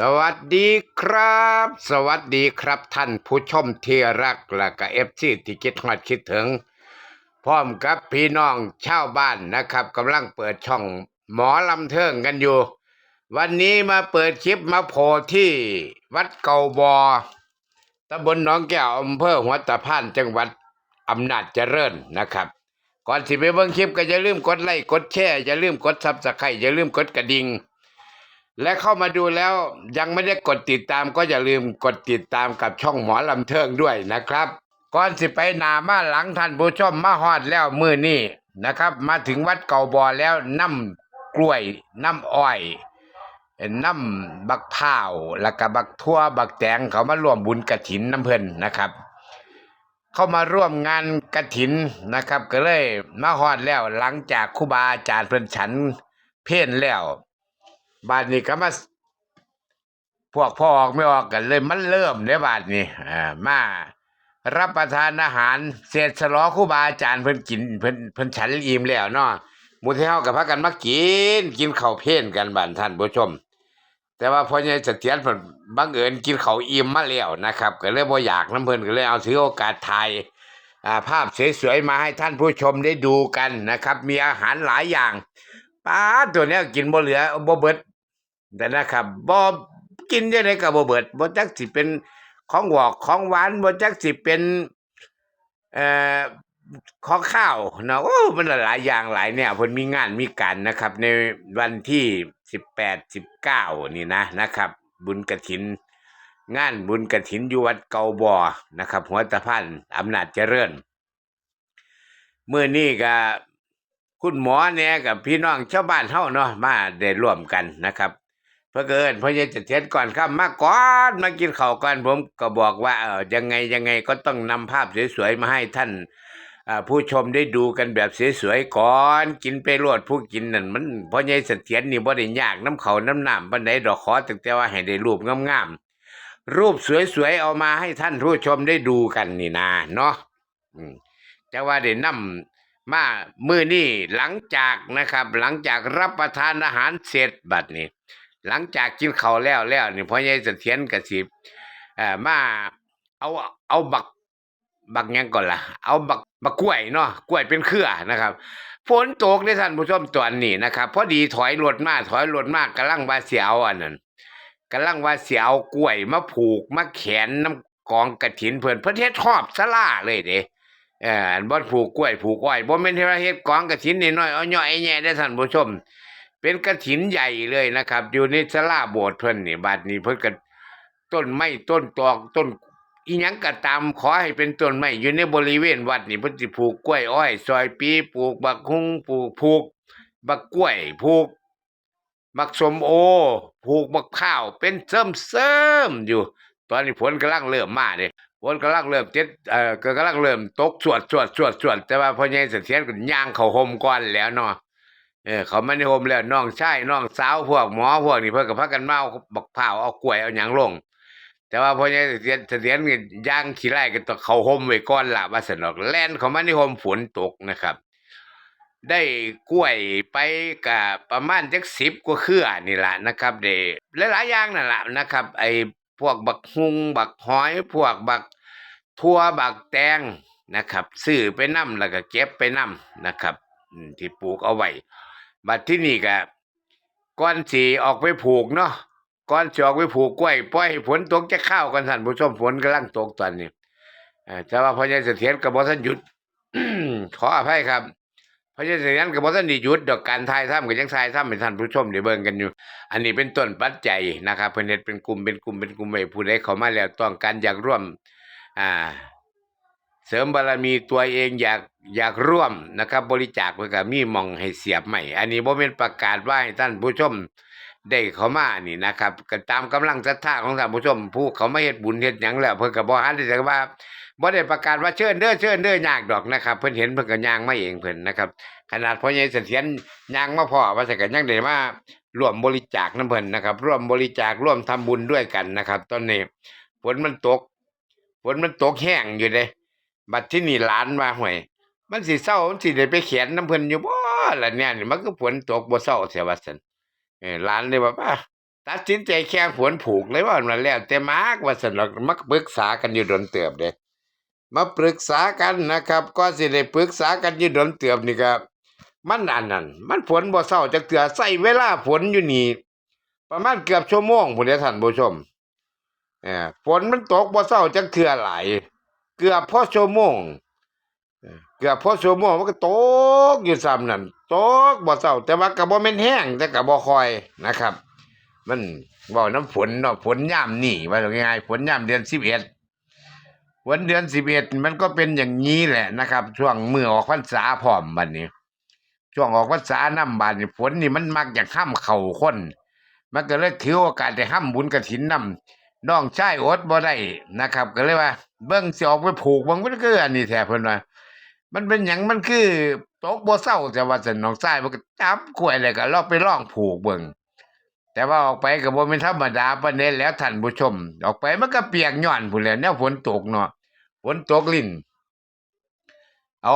สวัสดีครับ สวัสดีครับท่านผู้ชมที่รักและก็เอฟซีที่คิดฮอดคิดถึง พร้อมกับพี่น้องชาวบ้านนะครับกำลังเปิดช่องหมอลำเทิงกันอยู่ วันนี้มาเปิดคลิปมาโผล่ที่วัดเก่าบอตำบลหนองแก้วอำเภอหัวตะพานจังหวัดอำนาจเจริญนะครับ ก่อนสิไปเบิ่งคลิปก็อย่าลืมกดไลค์กดแชร์อย่าลืมกดซับสไครต์อย่าลืมกดกระดิ่ง และเข้ามาดูแล้วยังไม่ได้กดติดตามก็อย่าลืมกดติดตามกับช่องหมอลำเทิงด้วยนะครับ ก่อนสิไปนามาหลังท่านผู้ชมมาฮอดแล้วมือนี่นะครับ มาถึงวัดเก่าบอแล้วน้ำกล้วยน้ำอ้อยน้ำบักพร้าวแล้วก็บักทั่วบักแตงเขามาร่วมบุญกระถินน้ำเพลินนะครับ เข้ามาร่วมงานกระถินนะครับ ก็เลยมาฮอดแล้วหลังจากครูบาอาจารย์เพิ่นฉันเพลนแล้ว บาดนี้ก็มาพวกพ่อออกไม่ออกกันเลยมันเริ่มเด้บาดนี้อ่ามารับประทานอาหารเศษสลอครูบาอาจารย์เพิ่นกินเพิ่นเพิ่นฉันอิ่มแล้วเนาะมู่ที่ากับพากันมากินกินข้าวเพลนกันบ้านท่านผู้ชม แต่ว่าพ่อใหญ่เสถียรเพิ่นบังเอิญกินข้าวอิ่มมาแล้วนะครับ ก็เลยบ่อยากน้ำเพิ่นก็เลยเอาถือโอกาสถ่ายอ่าภาพสวยๆมาให้ท่านผู้ชมได้ดูกันนะครับ มีอาหารหลายอย่างป้าตัวนี้กินบ่เหลือบ่เบิด แต่นะครับบ่กินได้ไดก็บ่เบิดบ่จักสิเป็นของหวอกของหวานบ่จักสิเป็นเอ่อของข้าวเนาะโอ้มันหลายอย่างหลายแนวเพิ่นมีงานมีการนะครับ ในวันที่18 19นี่นะนะครับ บุญกฐิน งานบุญกฐินอยู่วัดเกาบ่อนะครับ หัวตะพานอำนาจเจริญเมื้อนี้ก็คุณหมอเนี่ยกับพี่น้องชาวบ้านเฮาเนาะมาได้ร่วมกันนะครับ เพื่อเกินพระเยจะเทียนก่อนครับมาก่อนมากินข้าวก่อนผมก็บอกว่าเออยังไงยังไงก็ต้องนำภาพสวยๆมาให้ท่านผู้ชมได้ดูกันแบบสวยๆก่อนกินไปรวดผู้กินนั่นมันพระเยเสถียรนี่บ่ได้ยากน้ำเขาน้ำน้ำปานใดดอกขอตั้งแต่ว่าให้ได้รูปงามๆรูปสวยๆเอามาให้ท่านผู้ชมได้ดูกันนี่นาเนาะแต่ว่าได้นำมามือนี่หลังจากนะครับ หลังจากรับประทานอาหารเสร็จบัดนี้ หลังจากกินข้าวแล้วแล้วนี่พ่อใหญ่เสถียรกสิเอ่อมาเอาเอาบักบักยังก่อนล่ะ เอาบักบักกล้วยเนาะกล้วยเป็นเครือนะครับฝนตกได้ท่านผู้ชมตอนนี้นะครับพอดีถอยรถมาถอยรถมากกำลังว่าเสียเอาอันนั้นกำลังว่าเสียเอากล้วยมาผูกมาแขนน้ำกองกระถินเพิ่นเพิ่นเฮ็ดชอบสลาเลยเด้เอออันบ่ผูกกล้วยผูกอ้อยบ่แม่นที่ว่าเฮ็ดกองกฐินน้อยเอาย่อยแย่ได้ท่านผู้ชม เป็นกฐินใหญ่เลยนะครับ อยู่ในศาลาโบสถ์เพิ่นนี่บัดนี้เพิ่นก็ต้นไม้ต้นตอกต้นอีหยังก็ตามขอให้เป็นต้นไม้อยู่ในบริเวณวัดนี่เพิ่นสิผูกกล้วยอ้อย ซอยปีปลูกบักฮุ้งปลูกผูกบักกล้วยผูกบักสมโอผูกบักข้าว เป็นเสริมเสริมๆอยู่ ตอนนี้ฝนกำลังเริ่มมาเด้ฝนกำลังเริ่มเจ็ดเอ่อก็กำลังเริ่มตกสวดสวดสวดสวดแต่ว่าพ่อใหญ่เสถียรก็ย่างเขาห่มก่อนแล้วเนาะ เออเขาไม่ได้ห่มแล้วน้องชายน้องสาวพวกหมอพวกนี้เพิ่นก็พากันมาเอาบักพร้าเอากล้วยเอาหยังลง แต่ว่าพอใหญ่เสถียรเสถียรก็ย่างขี้ไร่ก็ต้องเขาห่มไว้ก่อนล่ะว่าสนอกแล่นเขามาในห่มฝนตกนะครับ ได้กล้วยไปกับประมาณจักสิบกว่าเครือนี่ล่ะนะครับเด้หลายๆอย่างนั่นล่ะนะครับ ไอ้พวกบักฮุงบักหอย พวกบักทั่วบักแตงนะครับซื้อไปนำแล้วก็เก็บไปนำนะครับที่ปลูกเอาไว้ บัดที่นี่ก็ก่อนสิออกไปผูกเนาะก่อนสิออกไปผูกกล้วยปล่อยฝนตกจะเข้ากันท่านผู้ชมฝนกำลังตกตอนนี้แต่ว่าพญ่เสถียรก็บ่ทันหยุดขออภัยครับพญ่เสถียรก็บ่ทันได้หยุดดอกการทายถ้ำก็ยังทายถ้ำให้ท่านผู้ชมได้เบิ่งกันอยู่ อันนี้เป็นต้นปัจจัยนะครับเพิ่นเฮ็ดเป็นกลุ่มเป็นกลุ่มเป็นกลุ่มไว้ผู้ใดเข้ามาแล้วต้องการอยากร่วม อ่า เสริมบารมีตัวเองอยากอยากร่วมนะครับ บริจาคเพื่อกมีมองให้เสียบใหม่ อันนี้บ่เป็นประกาศว่าให้ท่านผู้ชมได้เข้ามานี่นะครับก็ตามกำลังศรัทธาของท่านผู้ชม ผู้เขาไมาเฮ็ดบุญเฮ็ดหยังแล้วเพิ่นก็บ่ฮันได้จักว่าบ่ได้ประกาศว่าเชิญเด้อเชิญเด้อยากดอกนะครับ เพิ่นเห็นเพิ่นก็ย่างมาเองเพิ่นนะครับ ขนาดพ่อใหญ่เสถียรย่างมาพอว่าแต่ก็ยังได้มาร่วมบริจาคนํเพิ่นนะครับร่วมบริจาคร่วมทำบุญด้วยกันนะครับ ตอนนี้ฝนมันตกฝนมันตกแห้งอยู่เด้ บัดที่นี่หลานว่าห่วย มันสิเศร้ามันสิได้ไปเขียนน้ำเพิ่นอยู่บ่ล่ะเนี่ยนี่มันก็ฝนตกบ่เศร้าเสียว่าซั่นเออหลานเลยว่าป้าตัดสินใจแข่งผวนผูกเลยว่ามันแล้วแต่มากว่าสนอกมักปรึกษากันอยู่ดนเติบเด้มาปรึกษากันนะครับ ก็สิได้ปรึกษากันอยู่ดนเติบนี่ก็มันอันนั้นมันฝนบ่เศร้าจักเทื่อใส่เวลาฝนอยู่นี่ประมาณเกือบชั่วโมงพุ่นเด้ท่านผู้ชมเออฝนมันตกบ่เศร้าจักเทื่อหลาย เกือบพอชั่วโมงเกือบพอชั่วโมงมันก็ตกอยู่ซ้ำนั่นตกบ่เศร้าแต่ว่าก็บ่แม่นแห้งแต่ก็บ่คอยนะครับ มันเว่น้ำฝนเนาะฝนย่ามนี่ว่าง่ายๆฝนย่ามเดือนสิบเอ็ดฝนเดือนสิบเอ็ดมันก็เป็นอย่างนี้แหละนะครับ ช่วงมือออกพรรษาพร้อมบัดนี้ ช่วงออกพรรษาน้ำบานนี่ฝนนี่มันมักจะห้ามเข่าคน มันก็เลยถือโอกาสได้ห้ามบุญกระถินน้ำน้องชายอดบ่ได้นะครับ ก็เลยว่า เบิ่งสิออกไปผูกเบิ่งมันคืออันนี้แท้เพิ่นว่ามันเป็นหยังมันคือตกบ่เศร้าแต่ว่าสนน้องชายมันก็จับขวยเลยก็ลองไปลองผูกเบิ่งแต่ว่าออกไปก็บ่เป็นธรรมดาปานนี้แล้วท่านผู้ชม ออกไปมันก็เปียกย้อนพุ่นแหล้วแนวฝนตกเนาะฝนตกลิ้นเอา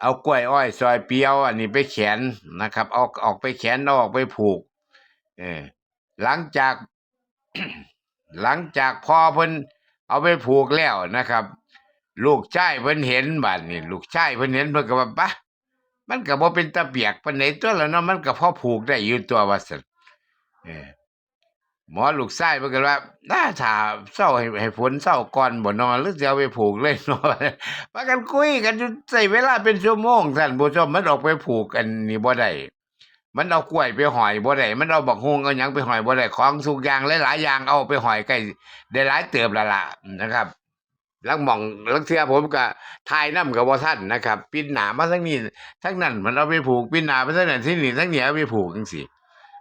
เอากล้วยอ้อยซอยเปียวอันนี้ไปแขนนะครับเอาออกไปแขนอออกไปผูก เออหลังจาก หลังจากพอเพิ่น เอาไปผูกแล้วนะครับ ลูกชายเพิ่นเห็นบัดนี้ลูกชายเพิ่นเห็นเพิ่นก็ว่าปะมันก็บ่เป็นตะเปียกปานไหนตัวแล้วเนาะมันก็พอผูกได้อยู่ตัวว่าซั่นเออหมอลูกไส้เพิ่นก็ว่าน่าถ้าเศร้าให้ให้ฝนเศร้าก่อนบ่นอนหรือจะเอาไปผูกเลยเนาะว่ากันคุยกันจนใช้เวลาเป็นชั่วโมงท่านผู้ชมมันออกไปผูกกันนี่บ่ได้ มันเอากล้วยไปหอยบ่ได้มันเอาบักฮวงเอาหยังไปหอยบ่ได้ของทุกอย่างหลายๆอย่างเอาไปหอยใกล้ได้หลายเติบละล่ะนะครับลังหม่องลังเทือผมก็ทายน้ำกับบ่ทันนะครับ ปินหนามาทั้งนี้ทั้งนั้นมันเอาไปผูกปินหนามาทั้งนั้นที่นี่ทั้งนี้เอไปผูกจังซี่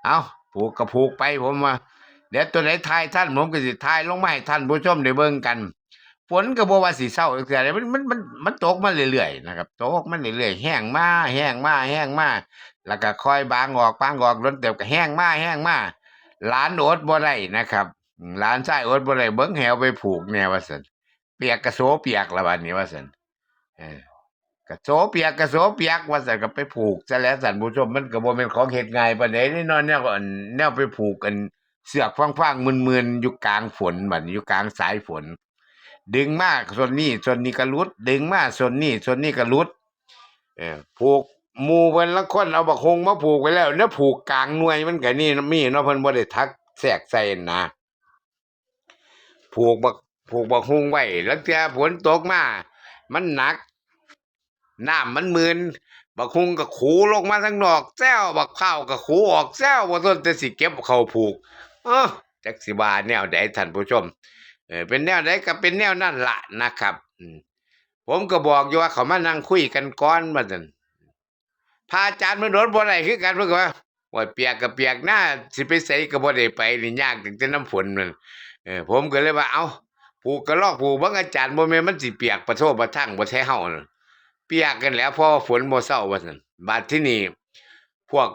เอาผูกก็ผูกไปผมว่าเดี๋ยวตัวไหนทายท่านผมก็สิทายลงมาให้ท่านผู้ชมได้เบิ่งกัน ฝนก็บ่ว่าสิเศร้าคืออะไรมันมันมันมันตกมาเรื่อยๆนะครับตกมาเรื่อยๆแห้งมาแห้งมาแห้งมาแล้วก็ค่อยบางออกบางออกล้นเต็มก็แห้งมาแห้งมาหลานอดบ่ได้นะครับหลานชายอดบ่ได้เบิ่งแหวไปผูกแนวว่าซั่นเปียกกระโสเปียกละบัดนี้ว่าซั่นเออกระโสเปียกกระโสเปียกว่าสันก็ไปผูกซะแล้วสันผู้ชมมันก็บ่เป็นของเฮ็ดง่ายปานใดนี่เนอนแนวก็อันแนวไปผูกกันเสือกฟางๆมึนๆอยู่กลางฝนบัดนี้อยู่กลางสายฝน ดึงมากส่วนนี้ส่วนนี้ก็หลุด ดึงมาส่วนนี้ส่วนนี้ก็หลุดเออผูกมูเพิ่นละคนเอาบักฮงมาผูกไว้แล้วแล้วผูกกลางหน่วยมันก็นี่มีเนาะเพิ่นบ่ได้ทักแทรกใส่นะผูกบักผูกบักฮงไว้แล้วแต่ฝนตกมามันหนักน้ำมันมืนบักฮุงก็ขูลงมาทั้งนอกแซวบักข้าวก็ขูออกแซวบ่ต้นแต่สิเก็บเข้าผูก เออจักสิว่าแนวใดท่านผู้ชม เออเป็นแนวใดก็เป็นแนวนั่นละนะครับผมก็บอกอยู่ว่าเขามานั่งคุยกันก่อนว่าซั่นพระอาจารย์มันโดนบ่ได้คือกันเพิ่นว่าว่าเปียกก็เปียกหน้าสิไปไสก็บ่ได้ไปนี่ยากตั้งแต่น้ำฝนนั่นเออผมก็เลยว่าเอาผูกก็ลอกผูกบิ่งอาจารย์บ่แม่มันสิเปียกประโทษประทั่งบ่แท้เฮานั่นเปียกกันแล้วเพราะฝนบ่เศร้าว่าซั่นบาดที่นี่พวก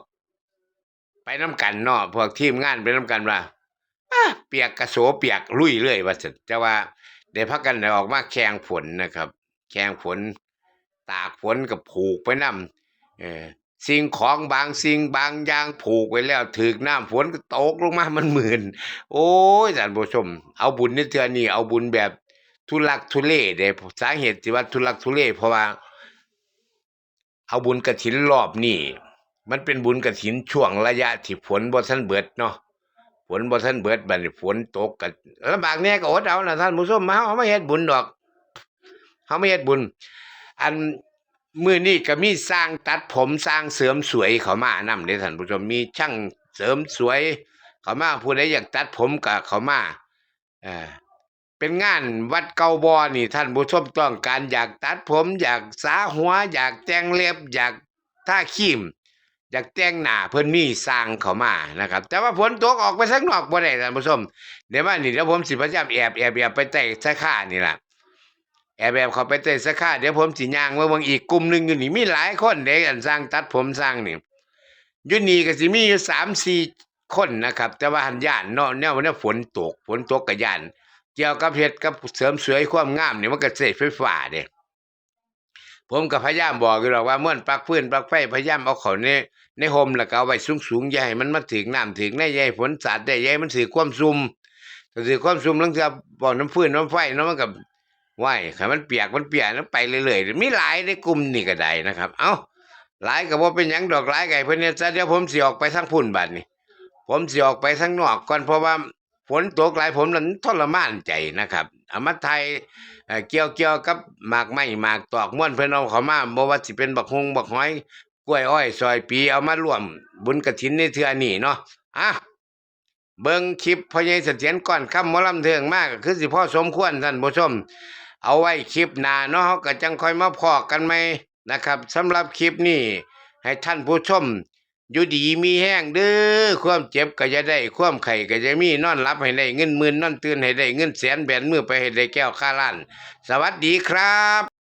ไปน้ำกันเนาะพวกทีมงานไปน้ำกันว่าอะ เปียกกระโสเปียกลุยเลยว่าซั่นแต่ว่าได้พักกันได้ออกมาแข่งฝนนะครับ แข่งฝนตากฝนกับผูกไปนํเออสิ่งของบางสิ่งบางอย่างผูกไว้แล้วถึกน้ำฝนก็ตกลงมามันหมื่น โอ้ยท่านผู้ชม เอาบุญนเทื่อนี้เอาบุญแบบทุลักทุเลเด้สาเหตุที่ว่าทุลักทุเลเพราะว่า เอาบุญกระถินรอบนี้มันเป็นบุญกระถินช่วงระยะที่ฝนบ่ทันเบิดเนาะ ฝนบ่ทันเบิดบัดนี้ฝนตกก็ลำบากแน่ก็อดเอานะท่านผู้ชมมาเฮาไมาเฮ็ดบุญดอกเฮาไมาเฮ็ดบุญ อันมือนี้ก็มีสร้างตัดผมสร้างเสริมสวยเขามานำเด้ท่านผู้ชมมีช่างเสริมสวย เขามาผู้ใดอยากตัดผมก็เขามาเอ่อเป็นงานวัดเกาบอนี่ ท่านผู้ชมต้องการอยากตัดผม อยากสาหัว อยากแต่งเล็บอยากท่าครีม อยากแต่งหน้าเพิ่นมีสร้างเขามานะครับ แต่ว่าฝนตกออกไปข้างนอกบ่ได้ท่านผู้ชมเดี๋ยวมานี่เดี๋ยวผมสิพยายามแอบแอบแอบไปใต้สาขานี่ล่ะแอบแอบเขาไปใต้สาขาเดี๋ยวผมสิย่างมาเบิ่งอีกกลุ่มหนึงอยู่นี่มีหลายคนเด้อันสร้างตัดผมสร้างนี่อยู่นี่ก็สิมีอยู่3-4คนนะครับ แต่ว่าหันย่านเนาะแนวแนวฝนตกฝนตกก็ย่าน เกี่ยวกับเฮ็ดกับเสริมสวยความงามนี่มันก็ใช้ไฟฟ้าเด้ ผมก็พยายามบอกอยู่หรอกว่าม่วนปลักฟื้นปลักไฟพยายามเอาเขาในในโฮมแล้วก็เอาไว้สูงๆอย่าให้มันมาถึงน้ำถึงในอย่าให้ฝนสาดได้อย่าให้มันถือความซุ่มถือความซุ่มลังเทื่อบ่น้ำฟื้นน้ำไฟเนาะมันก็ไหวให้มันเปียกมันเปียกแล้วไปเรื่อยๆมีหลายในกลุ่มนี่ก็ได้นะครับ เอ้าหลายก็บ่เป็นยังดอกหลายไก่เพิ่อนเนี่ยซะเดี๋ยวผมสิออกไปทางพุ่นบัดนี้ผมสิออกไปทางนอกก่อนเพราะว่าฝนตกหลายผมนั้นทรมานใจนะครับ เอามาไทยเกี่ยวเกี่ยวกับหมากไม้หมากตอกม่วนเพิ่นเอาเขามาบ่ว่าสิเป็นบักฮงบักหอยกล้วยอ้อยซอยปีเอามาร่วม บุญกฐินในเทือนี้เนาะอะเบิ่งคลิปพ่อใหญ่เสถียรก่อนค่ำมอลำเทิงมากคือสิพ่อสมควรท่านผู้ชม เอาไว้คลิปหน้าเนาะเฮาก็จังค่อยมาพอกันใหมนะครับสำหรับคลิปนี้ให้ท่านผู้ชม อยู่ดีมีแห้งเด้อความเจ็บก็จะได้ ความไข่ก็จะมีนอนรับให้ได้เงินหมื่นนอนตื่นให้ได้เงินแสนแบนมือไปให้ได้แก้วค่าล้าน สวัสดีครับ